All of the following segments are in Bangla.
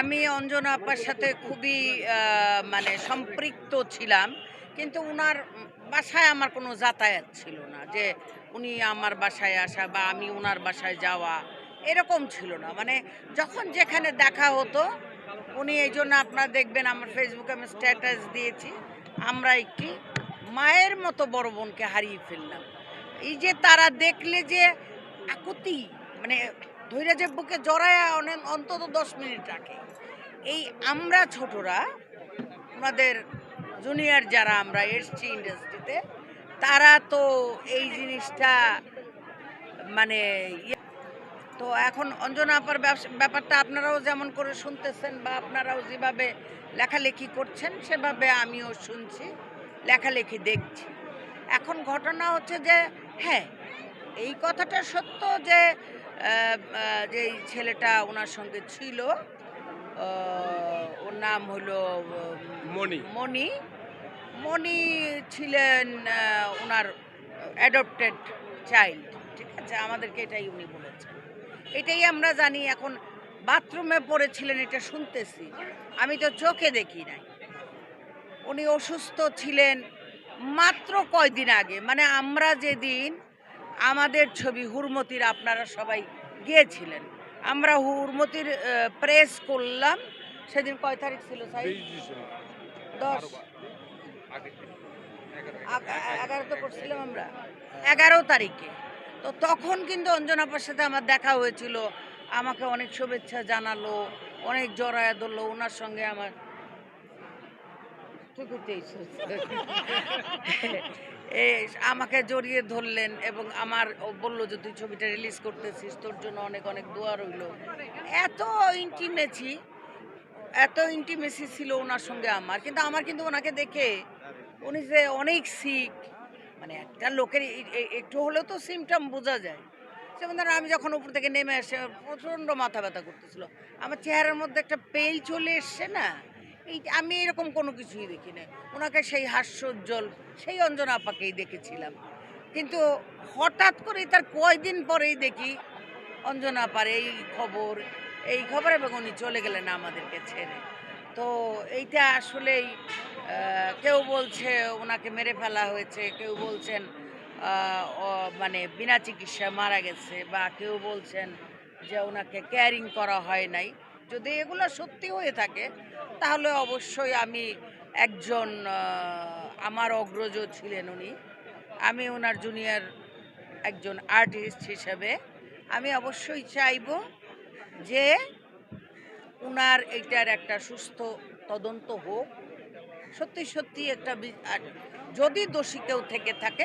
আমি অঞ্জনা আপার সাথে খুবই মানে সম্পৃক্ত ছিলাম, কিন্তু উনার বাসায় আমার কোনো যাতায়াত ছিল না, যে উনি আমার বাসায় আসা বা আমি উনার বাসায় যাওয়া এরকম ছিল না। মানে যখন যেখানে দেখা হতো, উনি এই জন্য আপনারা দেখবেন, আমার ফেসবুকে আমি স্ট্যাটাস দিয়েছি, আমরা একটি মায়ের মতো বড় বোনকে হারিয়ে ফেললাম। এই যে তারা দেখলে যে আকুতি মানে ধৈর্য যে বুকে জড়ায় অনেক, অন্তত দশ মিনিট রাখে। এই আমরা ছোটরা, আমাদের জুনিয়র যারা আমরা এসছি ইন্ডাস্ট্রিতে তারা তো এই জিনিসটা মানে ইয়ে- তো এখন অঞ্জনা আপার ব্যাপারটা আপনারাও যেমন করে শুনতেছেন বা আপনারাও যেভাবে লেখালেখি করছেন, সেভাবে আমিও শুনছি, লেখালেখি দেখছি। এখন ঘটনা হচ্ছে যে হ্যাঁ এই কথাটা সত্য যে আহ, আহ, যে ছেলেটা ওনার সঙ্গে ছিল ওর নাম হলো মণি। মণি। মণি ছিলেন ওনার অ্যাডপ্টেড চাইল্ড ঠিক আছে? আমাদেরকে এটাই উনি বলেছেন। এটাই আমরা জানি এখন বাথরুমে পড়েছিলেন এটা শুনতেছি। আমি তো চোখে দেখি নাই। উনি অসুস্থ ছিলেন মাত্র কয়দিন আগে মানে আমরা যেদিন আমাদের ছবি হুরমতির আপনারা সবাই গিয়েছিলেন। আমরা হুরমতির প্রেস করলাম। সেদিন কয় তারিখ ছিল, সাই? দশ। এগারো। তো করছিলাম আমরা। এগারো তারিখে। তো তখন কিন্তু অঞ্জনাপার সাথে আমার দেখা হয়েছিল। আমাকে অনেক শুভেচ্ছা জানালো, অনেক জড়ায়া ধরলো। ওনার সঙ্গে আমার আমাকে জড়িয়ে ধরলেন এবং আমার বলল যে, তুই ছবিটা রিলিজ করতেছিস, তোর জন্য অনেক অনেক দোয়া রইল। এত ইন্টিমেছি এত ইন্টিমেসি ছিল ওনার সঙ্গে আমার। কিন্তু আমার কিন্তু ওনাকে দেখে উনি যে অনেক সিক মানে একটা লোকের একটু হলেও তো সিমটম বোঝা যায়। যেমন ধরো আমি যখন উপর থেকে নেমে এসে প্রচণ্ড মাথা ব্যথা করতেছিল। আমার চেহারার মধ্যে একটা পেল চলে এসছে না? এই আমি এরকম কোনো কিছুই দেখি না ওনাকে সেই হাস্যোজ্জ্বল, সেই অঞ্জনা আপাকেই দেখেছিলাম। কিন্তু হঠাৎ করে তার কয়দিন পরেই দেখি অঞ্জনা আপার এই খবর এই খবর এবং উনি চলে গেলেন আমাদেরকে ছেড়ে। তো এইটা আসলেই কেউ বলছে ওনাকে মেরে ফেলা হয়েছে, কেউ বলছেন মানে বিনা চিকিৎসায় মারা গেছে বা কেউ বলছেন যে ওনাকে ক্যারিং করা হয় নাই। যদি এগুলো সত্যি হয়ে থাকে, তাহলে অবশ্যই আমি একজন আমার অগ্রজ ছিলেন উনি। আমি ওনার জুনিয়র একজন আর্টিস্ট হিসেবে। আমি অবশ্যই চাইব যে ওনার এইটার একটা সুস্থ তদন্ত হোক। সত্যি সত্যি একটা যদি দোষী কেউ থেকে থাকে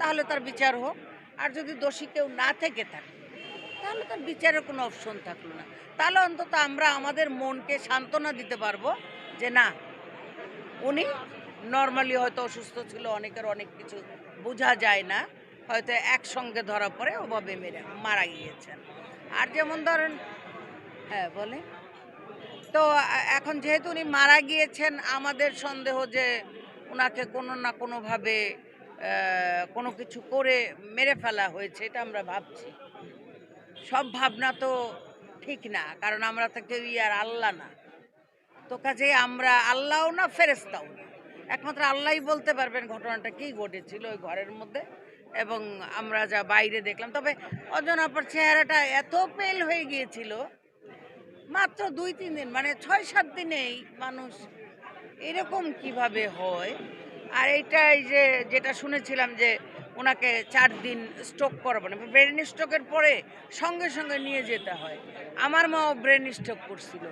তাহলে তার বিচার হোক। আর যদি দোষী কেউ না থেকে থাকে তাহলে তার বিচারের কোনো অপশন থাকল না। তাহলে অন্তত আমরা আমাদের মনকে সান্ত্বনা দিতে পারব যে না, উনি নর্মালি হয়তো অসুস্থ ছিল, অনেকের অনেক কিছু বোঝা যায় না, হয়তো একসঙ্গে ধরা পড়ে ওভাবে মেরে, মারা গিয়েছেন। আর যেমন ধরেন হ্যাঁ বলে তো এখন যেহেতু উনি মারা গিয়েছেন, আমাদের সন্দেহ যে ওনাকে কোনো না কোনোভাবে কোনো কিছু করে মেরে ফেলা হয়েছে, এটা আমরা ভাবছি। সব ভাবনা তো ঠিক না, কারণ আমরা তো কেউই আর আল্লাহ না। তো কাজে আমরা আল্লাহও না ফেরেস্তাও না। একমাত্র আল্লাহই বলতে পারবেন ঘটনাটা কি ঘটেছিল ওই ঘরের মধ্যে এবং আমরা যা বাইরে দেখলাম। তবে অজনাপার চেহারাটা এত পেল হয়ে গিয়েছিল, মাত্র দুই, তিন দিন মানে ছয়, সাত দিনেই মানুষ এরকম কীভাবে হয়? আর এইটাই যে, যেটা শুনেছিলাম যে ওনাকে চার দিন স্ট্রোক করাবো না। ব্রেন স্ট্রোকের পরে সঙ্গে সঙ্গে নিয়ে যেতে হয়। আমার মাও ব্রেন স্ট্রোক করছিল।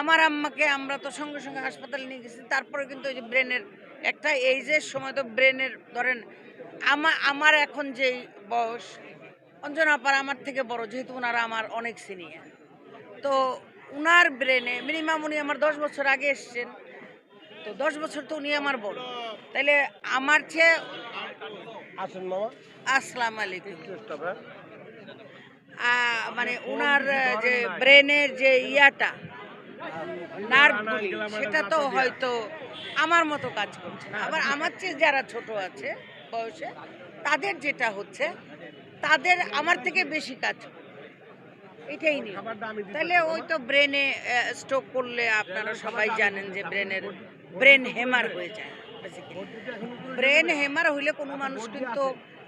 আমার আম্মাকে আমরা তো সঙ্গে সঙ্গে হাসপাতালে নিয়ে গেছি, তারপরে কিন্তু ওই যে ব্রেনের একটা এইজের সময় তো ব্রেনের ধরেন আমার আমার এখন যেই বয়স, অঞ্জনা আপার আমার থেকে বড়, যেহেতু ওনারা আমার অনেক সিনিয়র তো উনার ব্রেনে মিনিমাম উনি আমার দশ বছর আগে এসছেন, তো দশ বছর তো উনি আমার বড়। তাইলে আমার চেয়ে আসেন মামা। আসসালাম আলাইকুম মানে আহ, যে ব্রেনের যে ইয়াটা নার্ভগুলি সেটা তো হয়তো আমার মতো কাজ করছে না। আবার আমার চেয়ে যারা ছোট আছে বয়সে তাদের যেটা হচ্ছে তাদের আমার থেকে বেশি কাজ এটাই দিতে তাহলে ওই তো ব্রেনে স্ট্রোক করলে আপনারা সবাই জানেন যে ব্রেনের ব্রেন হেমার হয়ে যায়। ব্রেন হেমার হইলে কোনো মানুষ কিন্তু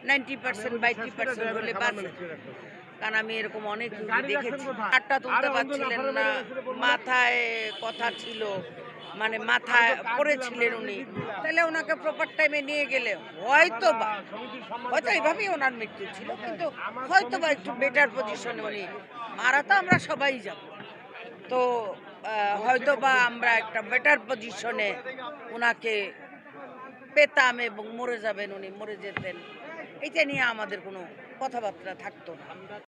নাইনটি পার্সেন্ট বাইটি পার্সেন্ট হলে বাঁচে। কারণ আমি এরকম অনেক দেখেছি? হাতটা তুলতে পারছিলেন না। মাথায় কথা ছিল। মানে মাথায় পড়েছিলেন উনি। তাহলে ওনাকে প্রপার টাইমে নিয়ে গেলে হয়তো বা হয়তো এইভাবেই ওনার মৃত্যু ছিল কিন্তু হয়তো বা একটু বেটার পজিশনে উনি। মারা তো আমরা সবাই যাব। তো হয়তো বা আমরা একটা বেটার পজিশনে ওনাকে পেতাম এবং মরে যাবেন উনি মরে যেতেন। এটা নিয়ে আমাদের কোনো কথাবার্তা থাকতো না।